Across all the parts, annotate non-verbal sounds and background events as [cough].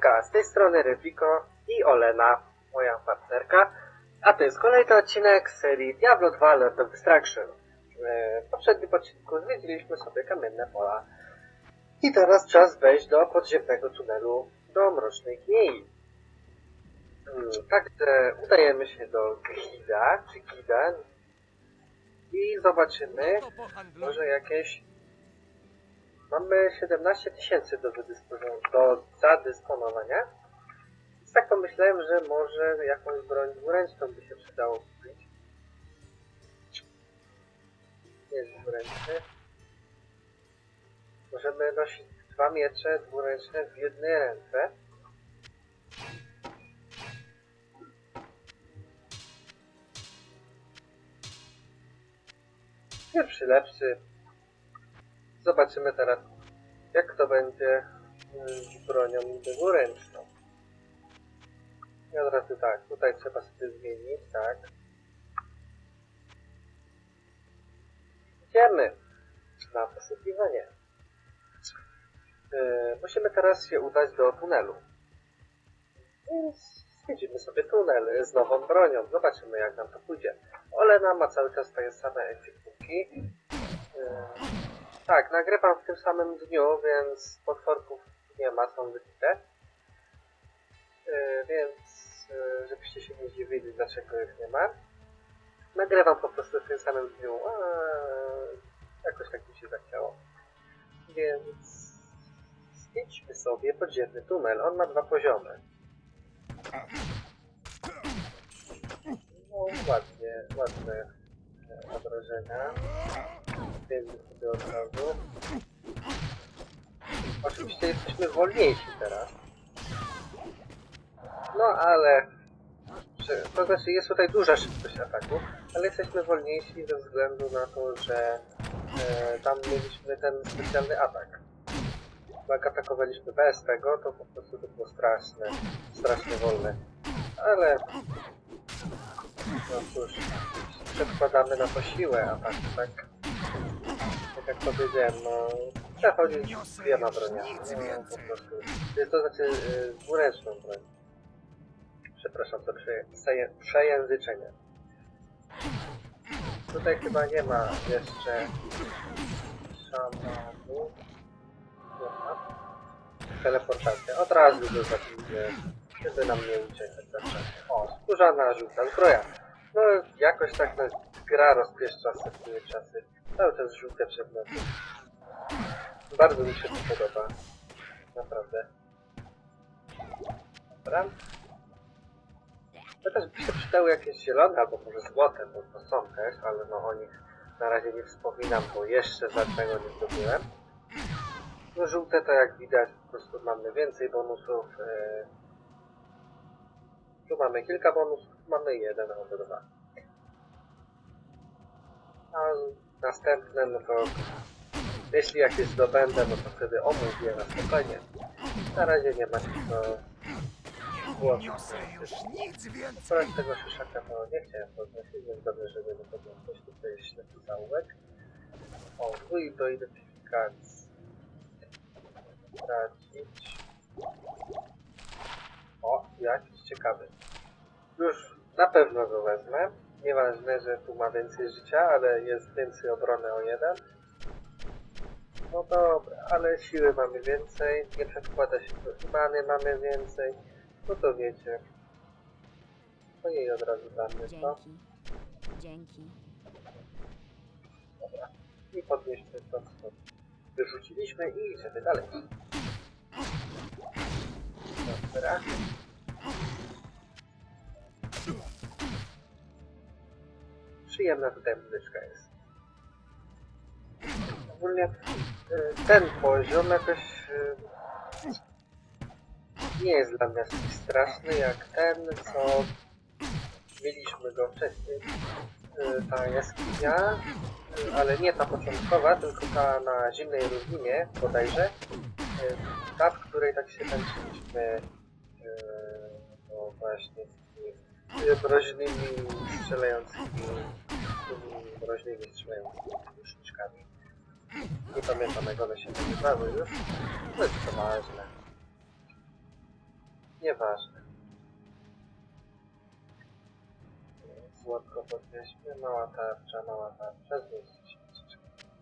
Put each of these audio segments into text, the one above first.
Siemanka, z tej strony Rybiko i Olena, moja partnerka, a to jest kolejny odcinek serii Diablo 2 Lord of Destruction. E, W poprzednim odcinku zwiedziliśmy sobie kamienne pola i teraz czas wejść do podziemnego tunelu do Mrocznej Kniei. Mm, Także udajemy się do Gida, czy Gida i zobaczymy, może jakieś Mamy 17 tysięcy do, do zadysponowania. Więc tak pomyślałem, że może jakąś broń dwuręczną by się przydało kupić. Nie jest dwuręczny. Możemy nosić dwa miecze dwuręczne w jednej ręce. Pierwszy lepszy. Zobaczymy teraz, jak to będzie mm, z bronią dwuręczną. I od razu tak, tutaj trzeba sobie zmienić, tak. Idziemy na poszukiwanie. Yy, musimy teraz się udać do tunelu. Więc zwiedzimy sobie tunel z nową bronią. Zobaczymy, jak nam to pójdzie. Olena ma cały czas takie same ekwipunki. Yy, tak, nagrywam w tym samym dniu, więc potworków nie ma, są wybite. Yy, więc yy, żebyście się nie zdziwili, dlaczego ich nie ma. Nagrywam po prostu w tym samym dniu, a jakoś tak mi się zachciało. Więc zjedźmy sobie podziemny tunel. On ma dwa poziomy. No ładnie, ładne obrażenia. Wiemy sobie od razu. Oczywiście jesteśmy wolniejsi teraz. No ale... To znaczy jest tutaj duża szybkość ataku, ale jesteśmy wolniejsi ze względu na to, że e, tam mieliśmy ten specjalny atak. Jak atakowaliśmy bez tego, to po prostu to było straszne, strasznie wolne. Ale... No cóż, przedkładamy na to siłę ataku, tak? Jak powiedziałem, no przechodzi z dwiema broniami. No, po prostu. Jest to znaczy y, dwuręczną broń. Przepraszam za przeje, przeje, przejęzyczenie. Tutaj chyba nie ma jeszcze szamanu. Teleportacja. Od razu go zabije, żeby nam nie uciekać zawsze. O, skórzana żółta zbroja. No jakoś tak nas gra rozpieszcza sobie czasy. Cały czas żółte przedmioty. Bardzo mi się to podoba. Naprawdę. Dobra. To też by się przydały jakieś zielone albo może złote, bo to są też, ale no o nich na razie nie wspominam, bo jeszcze żadnego nie zdobyłem. No żółte to jak widać po prostu mamy więcej bonusów. e, Tu mamy kilka bonusów, mamy jeden albo dwa. A następne, no to jeśli jakieś zdobędę, no to wtedy omówię na spokojnie. Na razie nie ma się co głosu. Akurat tego szyszaka to nie chciałem podnosić, więc dobrze, że nie podniosłeś. Tutaj ślepy zaułek. O, i do identyfikacji. Tracić. O, jakiś ciekawy. Już na pewno go wezmę. Nieważne, że tu ma więcej życia, ale jest więcej obrony o jeden. No dobra, ale siły mamy więcej, nie przekłada się do many mamy więcej. No to wiecie. To jej od razu damy to. Dzięki. Dzięki. I podnieśmy to, co wyrzuciliśmy i idziemy dalej. Dobra. Przyjemna tutaj muzyczka jest. Ogólnie y, ten poziom jakoś y, nie jest dla mnie taki straszny jak ten, co mieliśmy go wcześniej. Y, Ta jaskinia, ale nie ta początkowa, tylko ta na zimnej równinie bodajże. Ta, w której tak się tańczyliśmy no właśnie z tymi mroźnymi strzelającymi tymi mroźnymi strzelającymi łuczniczkami. Nie pamiętam jak one się nazywały już. No jest to ważne. Nieważne. Złotko podnieśmy, mała tarcza, mała tarcza, zmieści się.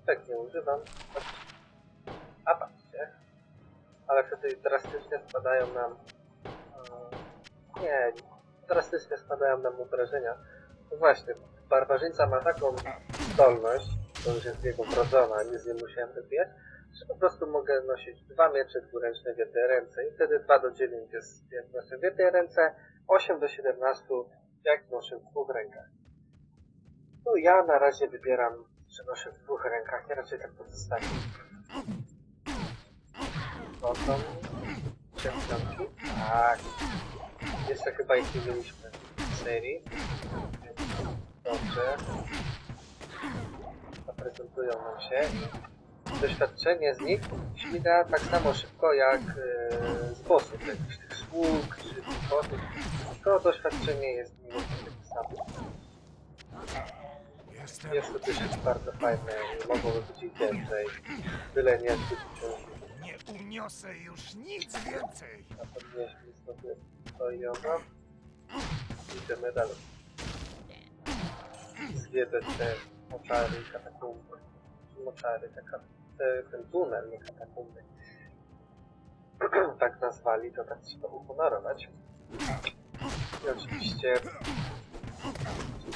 Tak nie używam. A patrzcie. Ale wtedy drastycznie spadają nam... Nie, drastycznie spadają nam obrażenia. No właśnie, barbarzyńca ma taką zdolność, to już jest jego wrodzona, nic nie musiałem wybijać, że po prostu mogę nosić dwa miecze dwuręczne w jednej ręce i wtedy 2 do 9 jest jak noszę w jednej ręce, 8 do 17 jak noszę w dwóch rękach. No ja na razie wybieram, że noszę w dwóch rękach, ja raczej tak. To są siedemnastki? Jeszcze chyba ich nie mieliśmy w serii. Dobrze. Zaprezentują nam się. Doświadczenie z nich śmiga tak samo szybko jak e, z bossów, jakichś tych sług czy bossów. To doświadczenie jest mimo wszystko takie samo. Jest to też bardzo fajne i mogłoby być ich więcej. Byle nie uciążliwe. Nie uniosę już nic więcej. A podnieśmy sobie to i ono. Idziemy dalej. Zwiedzać te moczary i katakumby. Moczary, taka, te, ten tunel, nie katakumby. tak nazwali, to tak trzeba uhonorować. I oczywiście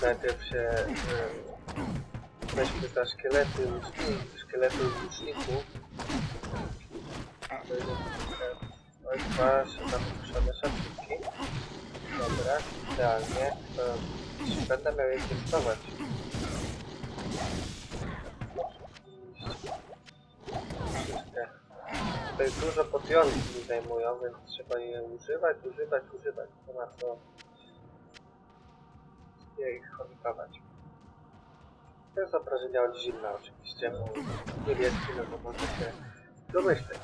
najpierw się e, weźmy za szkielety, szkielety łuczników. To jest Oj, dwa zapuszczone szacunki. Dobra, idealnie. To będę miał je testować. Tutaj dużo podjątki mi zajmują, więc trzeba je używać, używać, używać. Nie ma co je ich chomikować. To jest obrażenia od zimna oczywiście, bo niebieski, no to może się domyśleć.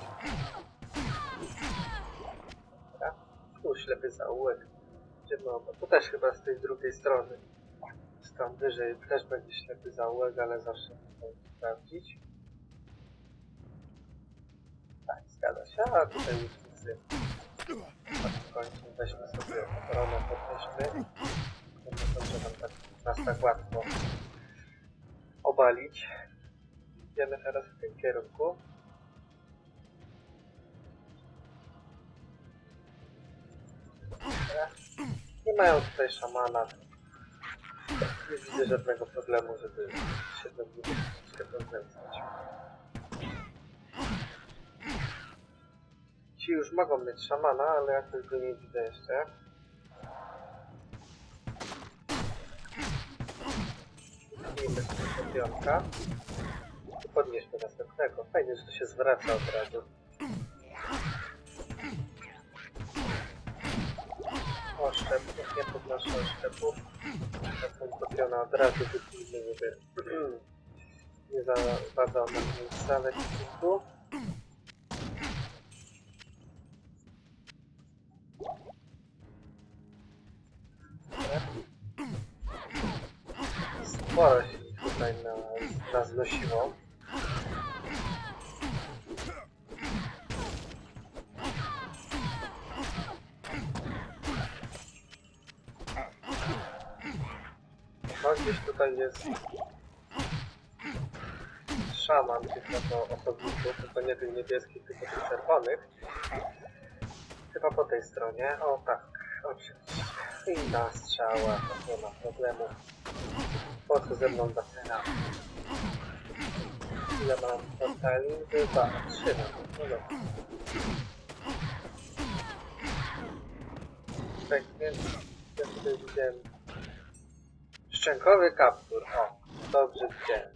Tu ślepy zaułek. Idziemy obok. Tu też chyba z tej drugiej strony. Tam wyżej też będzie ślepy zaułek, ale zawsze muszę sprawdzić. Tak, zgadza się. A tutaj łucznicy. W końcu weźmy sobie obronę, podnieśmy. Nie sądzę nam tak, nas tak łatwo obalić. Idziemy teraz w tym kierunku. Mają tutaj szamana. Nie widzę żadnego problemu, żeby się do troszkę poznęcać. Ci już mogą mieć szamana, ale jakoś go nie widzę jeszcze. Zmienimy sobie piątka. Podnieśmy następnego. Fajnie, że to się zwraca od razu. Oszczepów, nie podnoszę oszczepów. Taką kopiona od razu wypijmy, żeby [clears throat] nie zapadał nam miejsca w ekwipunku. Sporo się tutaj na, nas nosiło. Tutaj jest szaman tych osobników, tylko nie tych niebieskich, tylko tych czerwonych. Chyba po tej stronie. O tak, oczywiście. Inna strzała, to nie ma problemu. Po co ze mną zaczyna? Ile mam portali? Dwa, trzy na to. No dobra. Tak więc, ja tutaj widziałem Szczękowy kaptur. O, dobrze widziałem.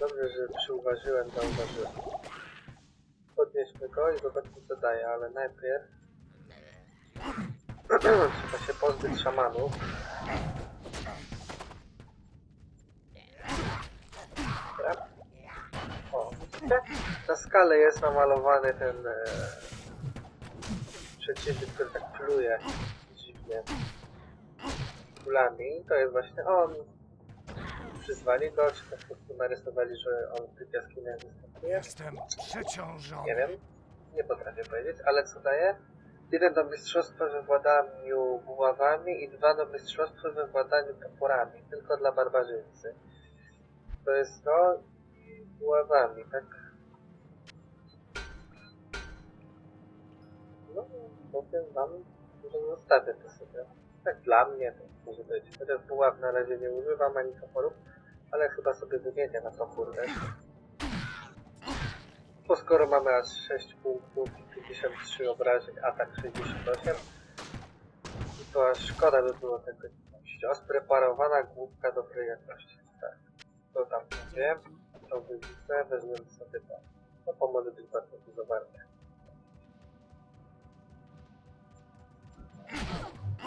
Dobrze, że przyuważyłem, zauważyłem. Podnieśmy go i zobaczmy co daje, ale najpierw [clears throat] trzeba się pozbyć szamanów. Dobra. O? Na skalę jest namalowany ten e, przeciwnik, który tak pluje dziwnie kulami. To jest właśnie on. Przyzwali go, czy po prostu narysowali, że on w tych jaskiniach występuje? Jestem przeciążony. Nie wiem. Nie potrafię powiedzieć, ale co daje? Jeden do mistrzostwa we władaniu buławami i dwa do mistrzostwa we władaniu toporami, tylko dla barbarzyńcy. To jest to i buławami, tak? No, powiem wam, że zostawię to sobie. Tak dla mnie to może być. Chociaż buław na razie nie używam ani toporów, ale chyba sobie wymienię na topór też. Bo skoro mamy aż 6 punktów i 53 obrażeń, atak 68, to aż szkoda by było tego nie spreparowana główka dobrej jakości. Tak. To tam wiem, to wyrzucę, weźmiemy sobie to. To może być bardzo dużo warte.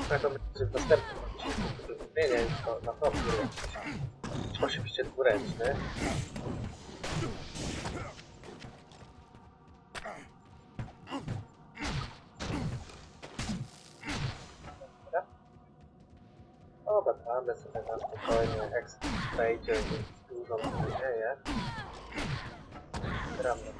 Tak to będzie w następnym odcinku, to na to. Oczywiście dwuręczny. Dobra. O, badamy sobie na spokojnie. Ekspert wejdzie, dużo się dzieje. Gram na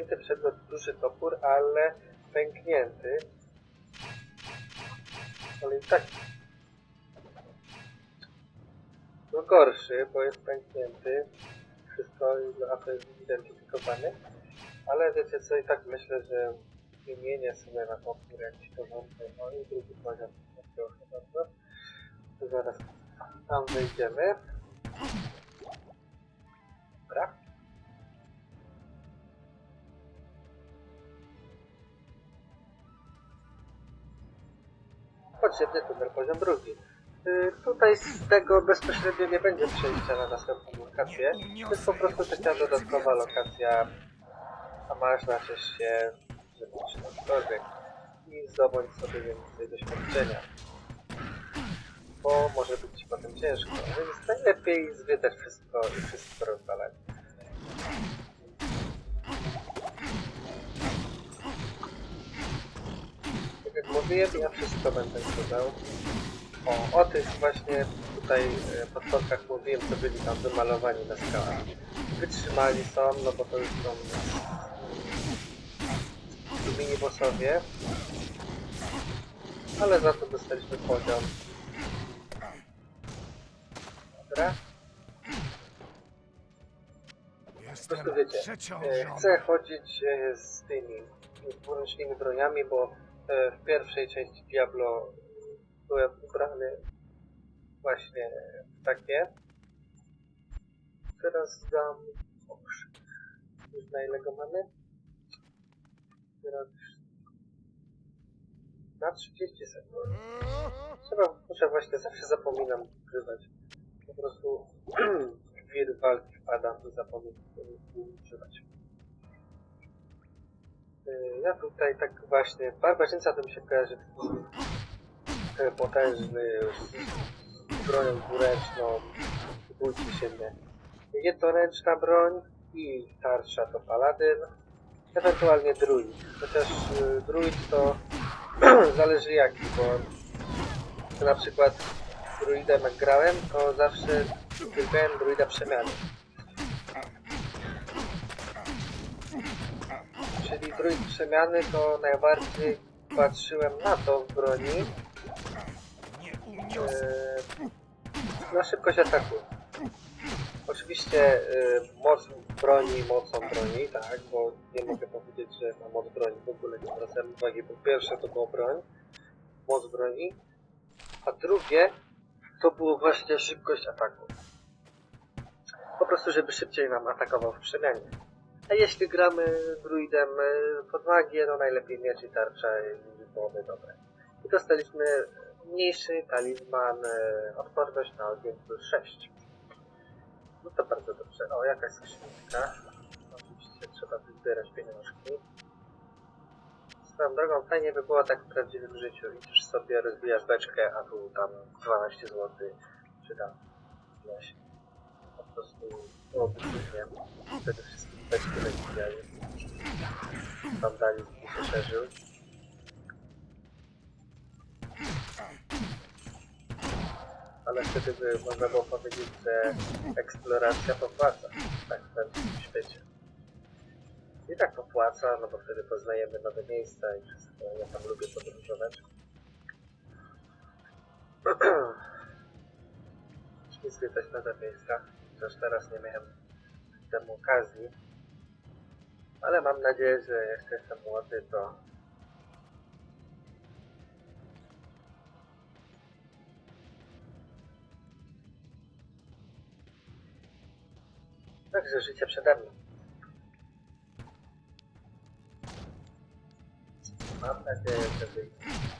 Pęknięty przedmiot duży topór, ale pęknięty. Ale i tak. No gorszy, bo jest pęknięty. Wszystko a to jest zidentyfikowane. Ale wiecie co, i tak myślę, że wymienię sobie na topór jakiś porządny. No i drugi poziom. Bardzo. To zaraz tam wejdziemy. Podziemny tunel poziom drugi. Y, tutaj z tego bezpośrednio nie będzie przejścia na następną lokację. To jest po prostu taka dodatkowa lokacja, a masz znaczysz się, czy cokolwiek i zdobądź sobie więcej doświadczenia. Bo może być ci potem ciężko, więc najlepiej zwiedzać wszystko i wszystko rozwalać. Mówiłem, ja wszystko będę dodał. O, o tych właśnie tutaj e, potworkach mówiłem, co byli tam wymalowani na skałach. Wytrzymali są, no bo to już są mini bossowie. Ale za to dostaliśmy poziom. Dobra. Po prostu wiecie, e, chcę chodzić e, z tymi dwuręcznymi broniami, bo w pierwszej części Diablo byłem ubrany właśnie w takie. Teraz dam okrzyk. Już na ile go mamy? Teraz na 30 sekund. Trzeba, muszę właśnie, zawsze zapominam ukrywać. Po prostu [clears throat] w wir walki wpadam i zapominam używać. Yy, Ja tutaj tak właśnie, barbarzyńca to mi się kojarzy taki potężny, z bronią dwuręczną, bójcie się mnie. Jednoręczna broń i tarcza to paladyn, ewentualnie druid. Chociaż y, druid to [clears throat] zależy jaki, bo na przykład druidem jak grałem, to zawsze wybrałem druida przemiany. Czyli druid przemiany to najbardziej patrzyłem na to w broni, e, na szybkość ataku. Oczywiście e, moc broni mocą broni, tak, bo nie mogę powiedzieć, że na moc broni w ogóle nie zwracam uwagi, bo pierwsze to było broń, moc broni, a drugie to było właśnie szybkość ataku. Po prostu, żeby szybciej nam atakował w przemianie. A jeśli gramy druidem e, pod magię, no najlepiej miecz i tarcza i byłoby dobre. I dostaliśmy mniejszy talizman e, odporność na ogień plus 6. No to bardzo dobrze. O, jakaś skrzynka. Oczywiście trzeba wyzbierać pieniążki. Swoją drogą fajnie by było tak w prawdziwym życiu. Idziesz sobie, rozbijasz beczkę, a tu tam 12 zł, czy tam właśnie. Po prostu byłoby trudnie. Wtedy wszystkie beczki rozwijali. Wandalizm by się szerzył. Ale wtedy by można było powiedzieć, że eksploracja popłaca. Tak w pewnym świecie. I tak popłaca, no bo wtedy poznajemy nowe miejsca i wszystko. Ja tam lubię podróżować. Nie zwiedzać nowe miejsca, chociaż teraz nie miałem temu okazji. Ale mam nadzieję, że jeszcze jestem młody, to Także życie przede mną. Mam nadzieję, że wyjdzie.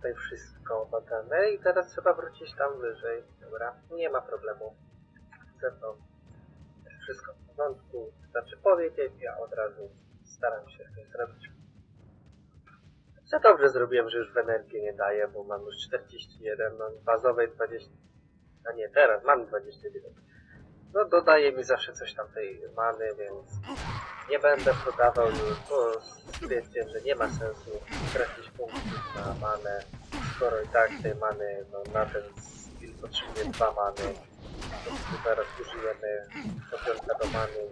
Tutaj wszystko badane i teraz trzeba wrócić tam wyżej. Dobra, nie ma problemu. Ze mną wszystko w porządku. Wystarczy powiedzieć, ja od razu staram się coś zrobić. Co dobrze zrobiłem, że już w energię nie daję, bo mam już 41, mam bazowej 20, a nie, teraz mam 29. No dodaje mi zawsze coś tam tej many, więc nie będę podawał już, bo stwierdziłem, że nie ma sensu tracić punktów na manę, skoro i tak tej many, no na ten skill potrzebuje dwa many, to teraz użyjemy popiątka do many.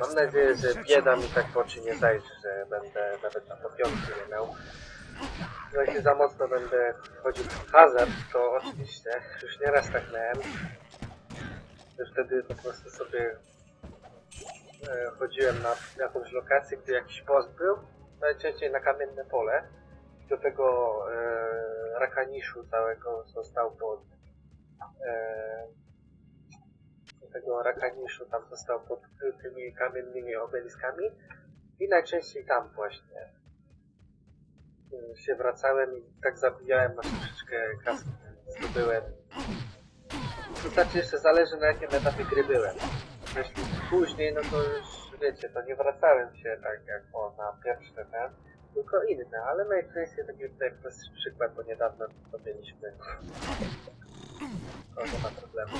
Mam nadzieję, że bieda mi tak w oczy nie zajrzy, że będę nawet na popiątki nie miał. No jeśli za mocno będę chodził w hazard, to oczywiście już nieraz tak miałem. Wtedy po prostu sobie chodziłem na jakąś lokację, gdzie jakiś boss był, najczęściej na kamienne pole. Do tego e, rakaniszu całego został pod e, do tego rakaniszu tam został pod tymi kamiennymi obeliskami i najczęściej tam właśnie y, się wracałem i tak zabijałem na troszeczkę kasy zdobyłem. To znaczy jeszcze zależy na jakim etapie gry byłem. Jeśli później, no to już wiecie, to nie wracałem się tak jak o na pierwszy ten, tylko inne, ale najczęściej taki tutaj prosty przykład, bo niedawno to mieliśmy. To nie ma problemu.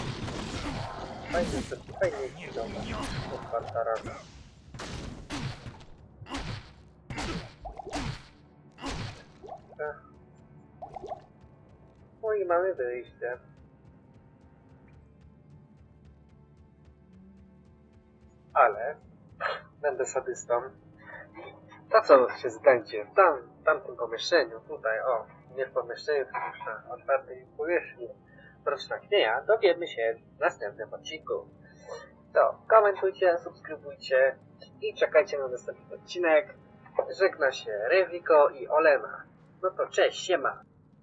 Fajnie, to fajnie wygląda. Otwarta rana. Ech. No i mamy wyjście. Ale będę sadystą. To co się zdęcie w tam, w tamtym pomieszczeniu, tutaj, o, nie w pomieszczeniu, tylko na otwartej powierzchni. Mroczna Knieja, dowiemy się w następnym odcinku. To komentujcie, subskrybujcie i czekajcie na następny odcinek. Żegna się Rewiko i Olena. No to cześć, siema.